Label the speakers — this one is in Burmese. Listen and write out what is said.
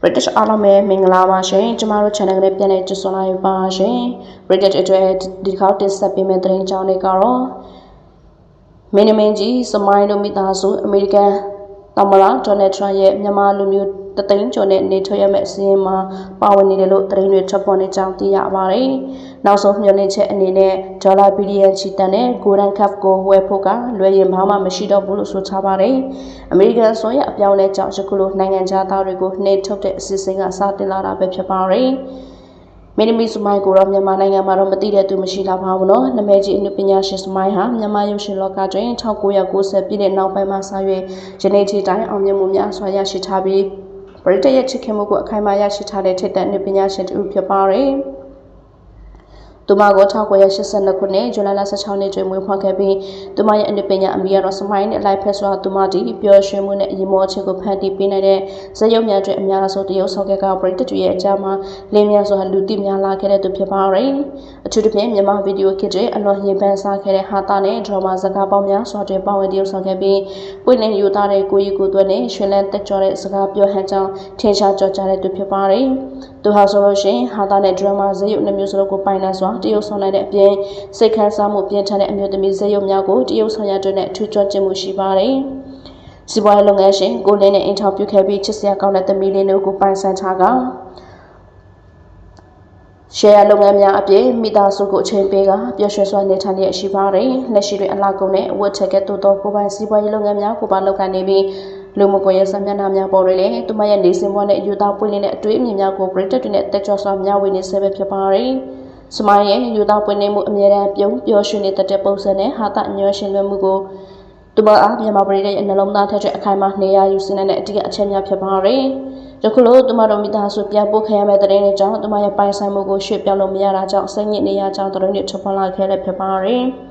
Speaker 1: British အားလုံးပဲမင်္ဂလာပါရှင်ကျမတို့ channel နဲ့ပြန်လည်ကြိုဆိုလိုက်ပါရှင် British အတွက်ဒီတစ်ခေါက်တင်ဆက်ပေးမယ့်သတင်းကြောင်းတွေကတော့မင်းနမင်းကြီးစမိုင်းတို့မိသားစုအမေရိကန်သမ္မတဒေါ်နယ်ထရန့်ရဲ့မြန်မာလူမျိုးတသိန်းကျော်နဲ့နေထွက်ရမယ့်အစည်းအဝေးမှာပါဝင်နေတယ်လို့သတင်းတွေထွက်ပေါ်နေကြောင်းသိရပါတယ်။ နောက်ဆုံးမျှော်လင့်ချက်အနေနဲ့ဒေါ်လာဘီလီယံချီတန်တဲ့ Golden Cup ကိုဝယ်ဖို့ကလွယ်ရင်ဘာမှမရှိတော့ဘူးလို့ဆိုထားပါတယ်။အမေရိကန်ဆိုရင်အပြောင်းလဲကြောင့်ယခုလိုနိုင်ငံသားတွေကိုနှိထုတ်တဲ့အစီအစဉ်ကစတင်လာတာပဲဖြစ်ပါတယ်။မင်းသမီးစမိုင်းကိုတော့မြန်မာနိုင်ငံမှာတော့မသိတဲ့သူမရှိလာပါဘူးနော်။နာမည်ကြီးအနုပညာရှင်စမိုင်းဟာမြန်မာရုပ်ရှင်လောကတွင်1990ပြည့်တဲ့နောက်ပိုင်းမှာစရွေးယနေ့ထိတိုင်အောင်မြင်မှုများစွာရရှိထားပြီးပရိသတ်ရဲ့ချစ်ခင်မှုကိုအခိုင်အမာရရှိထားတဲ့ထိပ်တန်းအနုပညာရှင်တူဖြစ်ပါတယ်။ သူမကို1982ခုနှစ်ဇူလိုင်လ16ရက်တွင်မွေးဖွားခဲ့ပြီးသူမရဲ့အနုပညာအမိကတော့စမိုင်းနဲ့လိုက်ဖက်စွာသူမတီပျော်ရွှင်မှုနဲ့အရင်မောအချက်ကိုဖန်တီးပေးနိုင်တဲ့ဇယုံများတွေအများဆုံးတရုပ်ဆောင်ခဲ့ကပရိသတ်တွေရဲ့အကြမ်းမှာလင်းမြန်စွာလူသိများလာခဲ့တဲ့သူဖြစ်ပါတယ်။အထူးသဖြင့်မြန်မာဗီဒီယိုခစ်တွေအလွန်ရင်ပန်းစားခဲ့တဲ့ဟာတာနဲ့ဒရမာစကားပေါင်းများစွာတွေပါဝင်တရုပ်ဆောင်ခဲ့ပြီးပွင့်လင်းယူသားတဲ့ကိုကြီးကိုသွဲနဲ့ရွှေလန်းတက်ကြွတဲ့စကားပြောဟန်ကြောင်းထင်ရှားကြော်ကြားတဲ့သူဖြစ်ပါတယ်။သူဟာဆိုလို့ရှိရင်ဟာတာနဲ့ဒရမာဇယုံနှမျိုးစလုံးကိုပိုင်နိုင်စွာတရုပ်ဆောင်နိုင်တဲ့အပြင်စိတ်ခံစားမှုပြင်းထန်တဲ့အမျိုးသမီးဇယုံများကိုတရုပ်ဆောင်ရတဲ့နဲ့အထူးကြွခြင်းမှုရှိပါတယ်။စီးပွားရေးလုပ်ငန်းရှင်ကိုလင်းနဲ့အင်တာဗျူးခဲ့ပြီးချစ်စရာကောင်းတဲ့သမီးလေးတို့ကိုပိုင်ဆိုင်ထားကရှယ်ယာလုပ်ငန်းများအပြင်မိသားစုကိုအချိန်ပေးကပျော်ရွှင်စွာနေထိုင်ရရှိပါတယ်။လက်ရှိတွင်အလားကုန်နဲ့အဝတ်ထက်ကဲ့သို့သောကိုပိုင်စီးပွားရေးလုပ်ငန်းများကိုပါလုပ်ကိုင်နေပြီးလူမှုကွန်ရက်စာမျက်နှာများပေါ်တွင်လည်းသူမရဲ့နေစဉ်ဘဝနဲ့ယူသားပွင့်လင်းတဲ့အတွေ့အမြင်များကိုပရိသတ်တွေနဲ့တက်ကြွစွာမျှဝေနေဆဲပဲဖြစ်ပါတယ်။ စမိုင်းရဲ့ယူသားပွင့်လင်းမှုအမြဲတမ်းပြုံးပျော်ရွှင်နေတဲ့ပုံစံနဲ့ဟာတာညွှန်ရှင်လွှဲမှုကိုသူမအားမြန်မာပြည်ရဲ့နှလုံးသားထက်တဲ့အခိုင်အမာနေရာယူစင်းတဲ့အတိအအချက်များဖြစ်ပါတယ်။ယခုလိုသူမတို့မိသားစုပြန်ပို့ခံရမယ့်တဲ့တဲ့ကြောင့်သူမရဲ့ပိုင်ဆိုင်မှုကိုရွှေ့ပြောင်းလို့မရတာကြောင့်စိတ်ညစ်နေရကြောင်းတဲ့တွေထုတ်ဖော်လာခဲ့လည်းဖြစ်ပါတယ်။